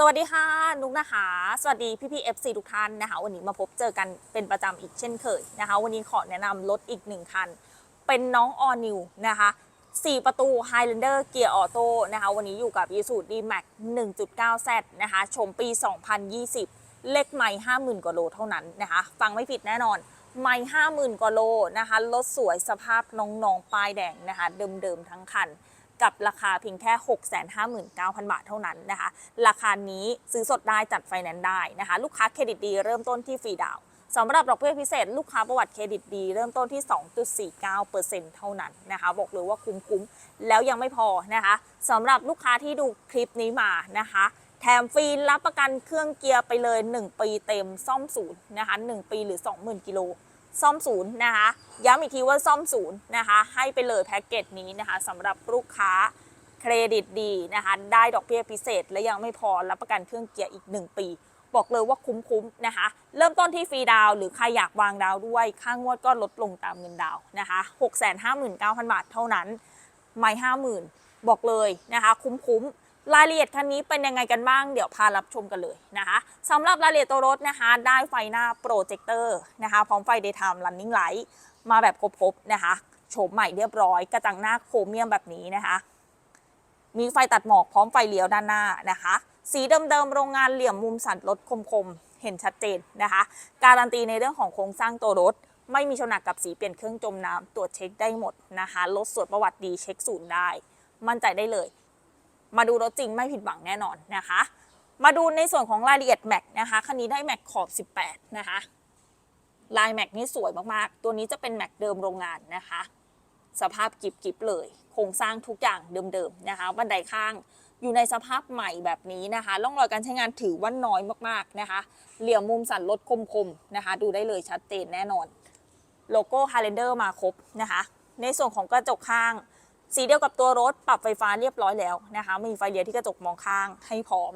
สวัสดีค่ะนุกนะคะ สวัสดีพี่พี่เอฟซีทุกท่านนะคะ วันนี้มาพบเจอกันเป็นประจำอีกเช่นเคยนะคะ วันนี้ขอแนะนำรถอีกหนึ่งคัน เป็นน้องออนิวนะคะ4 ประตู Highlander เกียร์ออโต้นะคะ วันนี้อยู่กับ y s u d m a x 1.9Z นะคะ ชมปี 2020 เลขไม่50,000 กว่าโลเท่านั้นนะคะ ฟังไม่ผิดแน่นอน ไม่50,000 กว่าโลนะคะ รถสวยสภาพน้องๆ ป้ายแดงนะคะ เดิมๆ ทั้งคัน กับราคาเพียงแค่ 659,000 บาทเท่านั้นนะคะ ราคานี้ซื้อสดได้จัดไฟแนนซ์ได้นะคะ ลูกค้าเครดิตดีเริ่มต้นที่ฟรีดาวสำหรับดอกเบี้ยพิเศษ ลูกค้าประวัติเครดิตดี เริ่มต้นที่ 2.49%เท่านั้นนะคะ บอกเลยว่าคุ้มๆแล้วยังไม่พอนะคะสำหรับลูกค้าที่ดูคลิปนี้มานะคะแถมฟรีรับประกันเครื่องเกียร์ไปเลย 1 ปีเต็มซ่อมศูนย์นะคะ1ปีหรือ 20,000 กิโล ซ่อมศูนย์นะคะ ย้ำอีกทีว่าซ่อมศูนย์นะคะ ให้ไปเลยแพ็กเกจนี้นะคะสำหรับลูกค้าเครดิตดีนะคะ ได้ดอกเบี้ยพิเศษ และยังไม่พอรับประกันเครื่องเกียร์อีก 1 ปี บอกเลยว่าคุ้มๆนะคะ เริ่มต้นที่ฟรีดาวหรือใครอยากวางดาวด้วย ค่างวดก็ลดลงตามเงินดาวน์นะคะ659,000 บาทเท่านั้น ไม่ห้าหมื่นบอกเลยนะคะ คุ้มๆ รายละเอียดคันนี้เป็นยังไงกันบ้าง เดี๋ยวพารับชมกันเลยนะคะสำหรับรายละเอียดตัวรถนะคะ ได้ไฟหน้าโปรเจคเตอร์นะคะพร้อมไฟ daytime running light มาแบบครบๆนะคะโฉมใหม่เรียบร้อย กระจังหน้าโครเมียมแบบนี้นะคะ มีไฟตัดหมอกพร้อมไฟเลี้ยวด้านหน้านะคะ สีเดิมๆโรงงานเหลี่ยมมุมสันรถคมๆ เห็นชัดเจนนะคะ การันตีในเรื่องของโครงสร้างตัวรถ ไม่มีชนหนักกับสีเปลี่ยนเครื่องจมน้ำตรวจเช็คได้หมดนะคะรถสวดประวัติดีเช็คศูนย์ได้ มั่นใจได้เลย มาดูรถจริงไม่ผิดหวังแน่นอนนะคะ มาดูในส่วนของรายละเอียดแม็กนะคะคันนี้ได้แม็กขอบ 18 นะคะลายแม็กนี่สวยมากๆ ตัวนี้จะเป็นแม็กเดิมโรงงานนะคะ สภาพกิบๆเลย โครงสร้างทุกอย่างเดิมๆนะคะ บันไดข้างอยู่ในสภาพใหม่แบบนี้นะคะร่องรอยการใช้งานถือว่าน้อยมากๆนะคะ เหลี่ยมมุมสันรถคมๆนะคะ ดูได้เลยชัดเจนแน่นอน โลโก้ Highlander มาครบนะคะ ในส่วนของกระจกข้าง สีเดียวกับตัวรถปรับไฟฟ้าเรียบร้อยแล้วนะคะ มีไฟเลี้ยวที่กระจกมองข้างให้พร้อม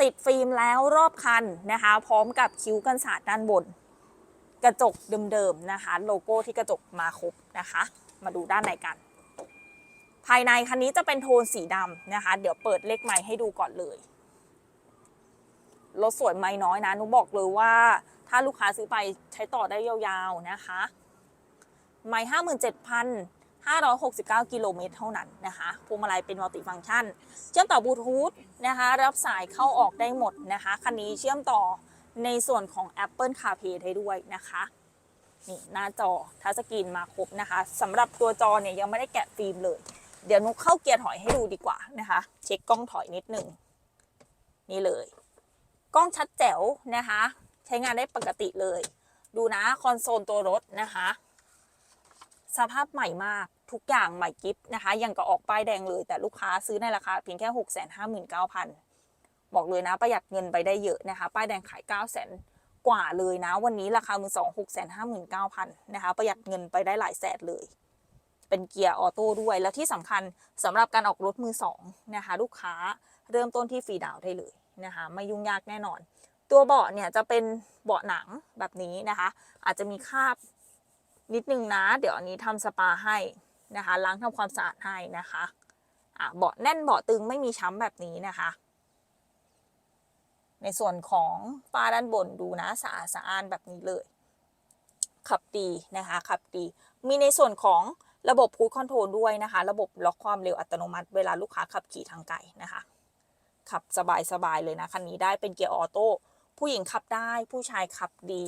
ติดฟิล์มแล้วรอบคันนะคะ พร้อมกับคิ้วกันสาดด้านบน กระจกเดิมๆนะคะ โลโก้ที่กระจกมาครบนะคะ มาดูด้านในกัน ภายในคันนี้จะเป็นโทนสีดำนะคะ เดี๋ยวเปิดเลขไม้ให้ดูก่อนเลยรถสวยไม่น้อยนะนุบอกเลยว่า ถ้าลูกค้าซื้อไปใช้ต่อได้ยาวๆนะคะ ไม่ห้าหมื่นเจ็ดพัน ห้าร้อยหกสิบเก้ากิโลเมตรเท่านั้นนะคะพวงมาลัยเป็นมัลติฟังก์ชัน เชื่อมต่อบลูทูธนะคะ รับสายเข้าออกได้หมดนะคะ คันนี้เชื่อมต่อในส่วนของ Apple CarPlay ได้ด้วยนะคะนี่หน้าจอทัชสกรีนมาครบนะคะสำหรับตัวจอเนี่ยยังไม่ได้แกะฟิล์มเลย เดี๋ยวนุกเข้าเกียร์ถอยให้ดูดีกว่านะคะ เช็คกล้องถอยนิดหนึ่งนี่เลย กล้องชัดแจ๋วนะคะ ใช้งานได้ปกติเลย ดูนะคอนโซลตัวรถนะคะ สภาพใหม่มาก ทุกอย่างใหม่กิฟต์นะคะยังก็ออกป้ายแดงเลย แต่ลูกค้าซื้อในราคาเพียงแค่ 6 5 9 0 0 0 บอกเลยนะประหยัดเงินไปได้เยอะนะคะ ป้ายแดงขาย 9 0 0 0 0 0 กว่าเลยนะ วันนี้ราคามือสองหกแสนห้าหมื่นเก้าพันนะคะประหยัดเงินไปได้หลายแสนเลย เป็นเกียร์ออโต้ด้วย แล้วที่สำคัญสำหรับการออกรถมือสองนะคะลูกค้าเริ่มต้นที่ฟรีดาวได้เลยนะคะไม่ยุ่งยากแน่นอน ตัวเบาะเนี่ยจะเป็นเบาะหนังแบบนี้นะคะ อาจจะมีคาบนิดนึงนะ เดี๋ยวอันนี้ทำสปาให้ นะคะ ล้างทำความสะอาดให้นะคะเบาะแน่นเบาะตึงไม่มีช้ำแบบนี้นะคะ ในส่วนของฝ้าด้านบนดูนะสะอาดสะอ้านแบบนี้เลย ขับดีนะคะขับดี มีในส่วนของระบบพูดคอนโทรลด้วยนะคะ ระบบล็อกความเร็วอัตโนมัติ เวลาลูกค้าขับขี่ทางไกลนะคะ ขับสบายๆเลยนะคันนี้ได้เป็นเกียร์ออโต้ผู้หญิงขับได้ผู้ชายขับดี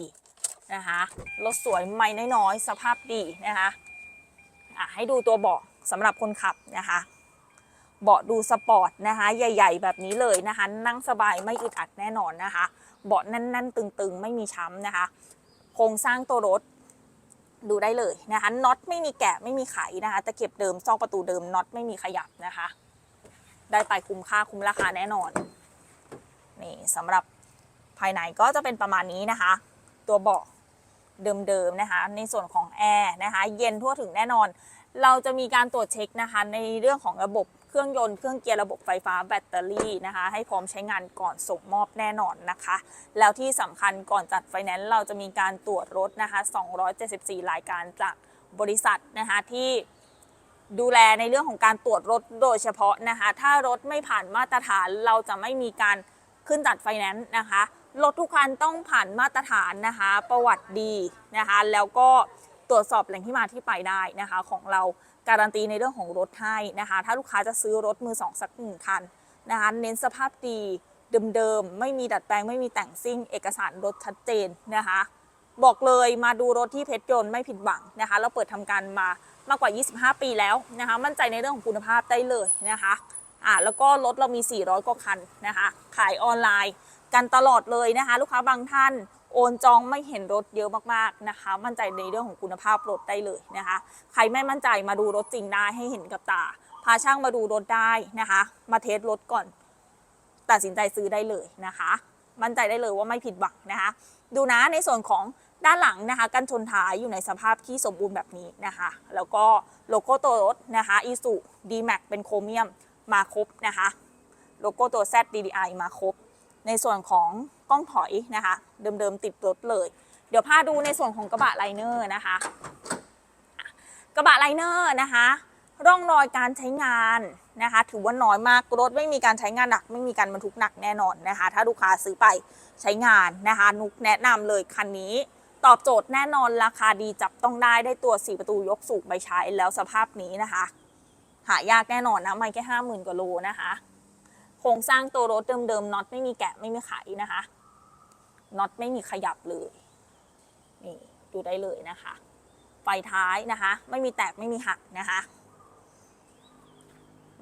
นะคะรถสวยไม่น้อยๆสภาพดีนะคะ อะให้ดูตัวเบาะสำหรับคนขับนะคะ เบาะดูสปอร์ตนะคะ ใหญ่ ๆ แบบนี้เลยนะคะ นั่งสบายไม่อึดอัดแน่นอนนะคะ เบาะแน่นๆ ตึงๆ ไม่มีช้ำนะคะ โครงสร้างตัวรถดูได้เลยนะคะน็อตไม่มีแกะไม่มีไขนะคะตะเข็บเดิมซอกประตูเดิมน็อตไม่มีขยับนะคะ ได้ไปคุ้มค่าคุ้มราคาแน่นอนนี่สำหรับภายในก็จะเป็นประมาณนี้นะคะ ตัวเบาะ เดิมๆนะคะ ในส่วนของแอร์นะคะเย็นทั่วถึงแน่นอน เราจะมีการตรวจเช็คนะคะในเรื่องของระบบเครื่องยนต์เครื่องเกียร์ระบบไฟฟ้าแบตเตอรี่นะคะ ให้พร้อมใช้งานก่อนส่งมอบแน่นอนนะคะ แล้วที่สำคัญก่อนจัดไฟแนนซ์เราจะมีการตรวจรถนะคะ 274 รายการจากบริษัทนะคะที่ดูแลในเรื่องของการตรวจรถโดยเฉพาะนะคะ ถ้ารถไม่ผ่านมาตรฐานเราจะไม่มีการขึ้นจัดไฟแนนซ์นะคะรถทุกคันต้องผ่านมาตรฐานนะคะ ประวัติดีนะคะ แล้วก็ตรวจสอบแหล่งที่มาที่ไปได้นะคะ ของเราการันตีในเรื่องของรถให้นะคะ ถ้าลูกค้าจะซื้อรถมือสองสักหนึ่งคันนะคะเน้นสภาพดีเดิมๆ ไม่มีดัดแปลงไม่มีแต่งซิ่ง เอกสารรถชัดเจนนะคะ บอกเลยมาดูรถที่เพชรยนต์ไม่ผิดหวังนะคะ เราเปิดทำการมามากกว่า 25 ปีแล้วนะคะ มั่นใจในเรื่องของคุณภาพได้เลยนะคะอ่าแล้วก็รถเรามี 400กว่าคันนะคะ ขายออนไลน์ กันตลอดเลยนะคะ ลูกค้าบางท่านโอนจองไม่เห็นรถเยอะมากๆนะคะ มั่นใจในเรื่องของคุณภาพรถได้เลยนะคะ ใครไม่มั่นใจมาดูรถจริงได้ให้เห็นกับตา พาช่างมาดูรถได้นะคะ มาเทสรถก่อน ตัดสินใจซื้อได้เลยนะคะ มั่นใจได้เลยว่าไม่ผิดหวังนะคะ ดูนะในส่วนของด้านหลังนะคะ กันชนท้ายอยู่ในสภาพที่สมบูรณ์แบบนี้นะคะ แล้วก็โลโก้ตัวรถนะคะอีสุ D-Max เป็นโครเมียมมาครบนะคะ โลโก้ตัว Z DDI มาครบ ในส่วนของกล้องถอยนะคะ เดิมๆติดรถเลย เดี๋ยวพาดูในส่วนของกระบะไลเนอร์นะคะ กระบะไลเนอร์นะคะ ร่องรอยการใช้งานนะคะ ถือว่าน้อยมากรถไม่มีการใช้งานหนัก ไม่มีการบรรทุกหนักแน่นอนนะคะ ถ้าลูกค้าซื้อไปใช้งานนะคะ นุกแนะนำเลยคันนี้ตอบโจทย์แน่นอนราคาดีจับต้องได้ได้ตัว 4 ประตูยกสูงใบใช้แล้วสภาพนี้นะคะ หายากแน่นอนนะไม่แค่ห้าหมื่นกว่าโลนะคะ โครงสร้างตัวรถเดิมๆน็อตไม่มีแกะไม่มีไขนะคะน็อตไม่มีขยับเลยนี่ดูได้เลยนะคะ ไฟท้ายนะคะ ไม่มีแตกไม่มีหักนะคะ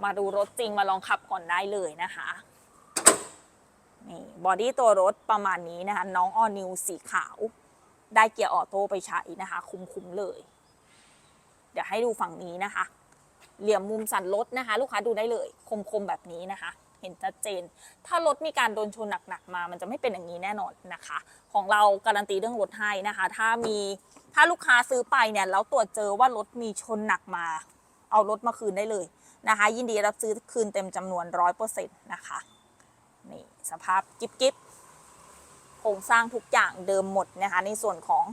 มาดูรถจริงมาลองขับก่อนได้เลยนะคะนี่บอดี้ตัวรถประมาณนี้นะคะ น้องออนิวสีขาว ได้เกียร์ออโต้ไปใช้นะคะ คุ้มๆเลย เดี๋ยวให้ดูฝั่งนี้นะคะ เหลี่ยมมุมสันรถนะคะ ลูกค้าดูได้เลย คมๆแบบนี้นะคะ ห็นชัดเจน ถ้ารถมีการโดนชนหนักๆมา มันจะไม่เป็นอย่างนี้แน่นอนนะคะ ของเราการันตีเรื่องรถให้นะคะ ถ้ามีถ้าลูกค้าซื้อไปเนี่ยแล้วตรวจเจอว่ารถมีชนหนักมา เอารถมาคืนได้เลยนะคะ ยินดีรับซื้อคืนเต็มจำนวนร้อยเปอร์เซ็นต์นะคะนี่สภาพกิ๊บกิ๊บโครงสร้างทุกอย่างเดิมหมดนะคะ ในส่วนของ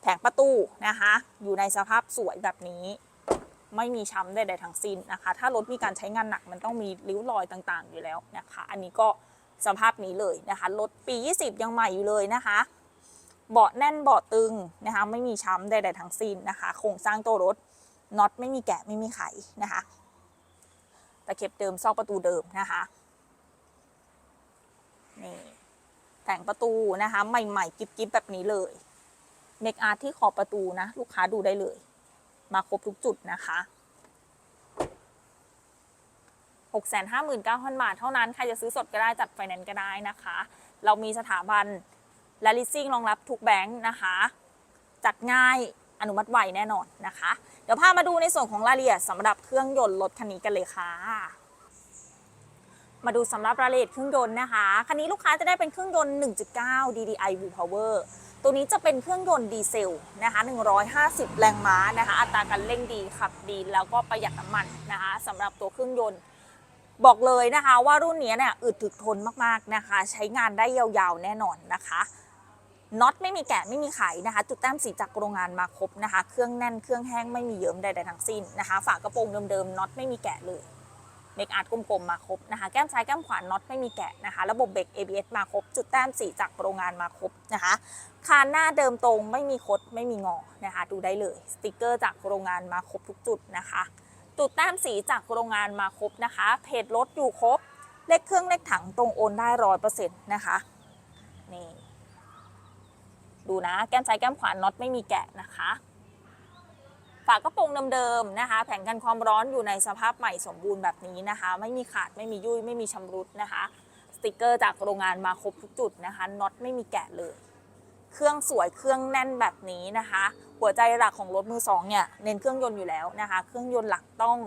แผงประตูนะคะ อยู่ในสภาพสวยแบบนี้ ไม่มีช้ำใดๆทั้งสิ้นนะคะ ถ้ารถมีการใช้งานหนักมันต้องมีริ้วรอยต่างๆ อยู่แล้วนะคะ อันนี้ก็สภาพนี้เลยนะคะ รถปี 20 ยังใหม่อยู่เลยนะคะ เบาะแน่นเบาะตึงนะคะ ไม่มีช้ำใดๆทั้งสิ้นนะคะ โครงสร้างตัวรถน็อตไม่มีแกะไม่มีไขนะคะ ตะเข็บเดิมซอกประตูเดิมนะคะ นี่แต่งประตูนะคะ ใหม่ๆ กิ๊บๆแบบนี้เลย เมคอาร์ที่ขอบประตูนะ ลูกค้าดูได้เลย มาครบทุกจุดนะคะ659,000 บาทเท่านั้น ใครจะซื้อสดก็ได้จัดไฟแนนซ์ก็ได้นะคะ เรามีสถาบันและลิสซิ่งรองรับทุกแบงค์นะคะ จัดง่ายอนุมัติไวแน่นอนนะคะ เดี๋ยวพามาดูในส่วนของรายละเอียดสำหรับเครื่องยนต์รถคันนี้กันเลยค่ะ มาดูสำหรับรายละเอียดเครื่องยนต์นะคะ คันนี้ลูกค้าจะได้เป็นเครื่องยนต์ 1.9 DDI Blue Power ตัวนี้จะเป็นเครื่องยนต์ดีเซลนะคะ 150 แรงม้านะคะ อัตราการเร่งดีขับดีแล้วก็ประหยัดน้ำมันนะคะสำหรับตัวเครื่องยนต์ บอกเลยนะคะว่ารุ่นนี้เนี่ยอึดถึกทนมากๆนะคะ ใช้งานได้ยาวๆแน่นอนนะคะน็อตไม่มีแกะไม่มีไขนะคะ จุดแต้มสีจากโรงงานมาครบนะคะ เครื่องแน่นเครื่องแห้งไม่มีเยิ้มใดๆทั้งสิ้นนะคะ ฝากระโปรงเดิมๆน็อตไม่มีแกะเลย เมกอาร์ตกลมๆมาครบนะคะ แก้มซ้ายแก้มขวาน็อตไม่มีแกะนะคะ ระบบเบรก ABS มาครบ จุดแต้มสีจากโรงงานมาครบนะคะ คานหน้าเดิมตรงไม่มีคดไม่มีงอนะคะ ดูได้เลย สติกเกอร์จากโรงงานมาครบทุกจุดนะคะ จุดแต้มสีจากโรงงานมาครบนะคะ เพจรถอยู่ครบ เลขเครื่องเลขถังตรงโอนได้ร้อยเปอร์เซ็นต์นะคะ นี่ ดูนะ แก้มซ้ายแก้มขวาน็อตไม่มีแกะนะคะ ฝากระโปรงเดิมๆนะคะ แผงกันความร้อนอยู่ในสภาพใหม่สมบูรณ์แบบนี้นะคะ ไม่มีขาดไม่มียุ่ยไม่มีชำรุดนะคะ สติกเกอร์จากโรงงานมาครบทุกจุดนะคะน็อตไม่มีแกะเลย เครื่องสวยเครื่องแน่นแบบนี้นะคะ หัวใจหลักของรถมือสองเนี่ยเน้นเครื่องยนต์อยู่แล้วนะคะ เครื่องยนต์หลักต้อง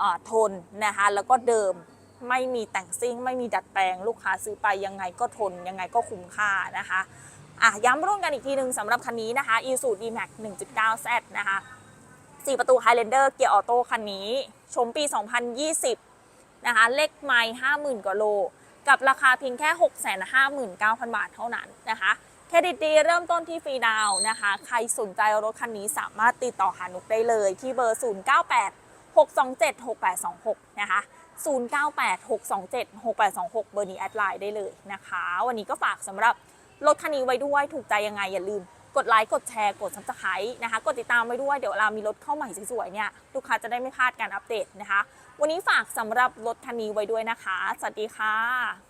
อทนนะคะ แล้วก็เดิมไม่มีแต่งซิ่ง ไม่มีดัดแปลง ลูกค้าซื้อไปยังไงก็ทนยังไงก็คุ้มค่านะคะ อะย้ำรุ่นกันอีกทีหนึ่งสำหรับคันนี้นะคะ i s u D-Max 1.9Z นะคะ4 ประตู Highlander เกียร์ออโต้คันนี้ ชมปี 2020 นะคะ เลขไมล์50,000 กว่าโล กับราคาเพียงแค่ 659,000 บาทเท่านั้นนะคะเครดิตดีเริ่มต้นที่ฟรีดาวน์นะคะ ใครสนใจรถคันนี้สามารถติดต่อหานุกได้เลยที่เบอร์ 098 627 6826 นะคะ 0986276826 เบอร์นี้แอดไลน์ได้เลยนะคะ วันนี้ก็ฝากสำหรับ รถคันนี้ไว้ด้วยถูกใจยังไงอย่าลืมกดไลค์กดแชร์กดซับสไครต์นะคะกดติดตามไว้ด้วยเดี๋ยวเรามีรถเข้าใหม่สวยๆเนี่ยลูกค้าจะได้ไม่พลาดการอัปเดตนะคะ วันนี้ฝากสำหรับรถคันนี้ไว้ด้วยนะคะ สวัสดีค่ะ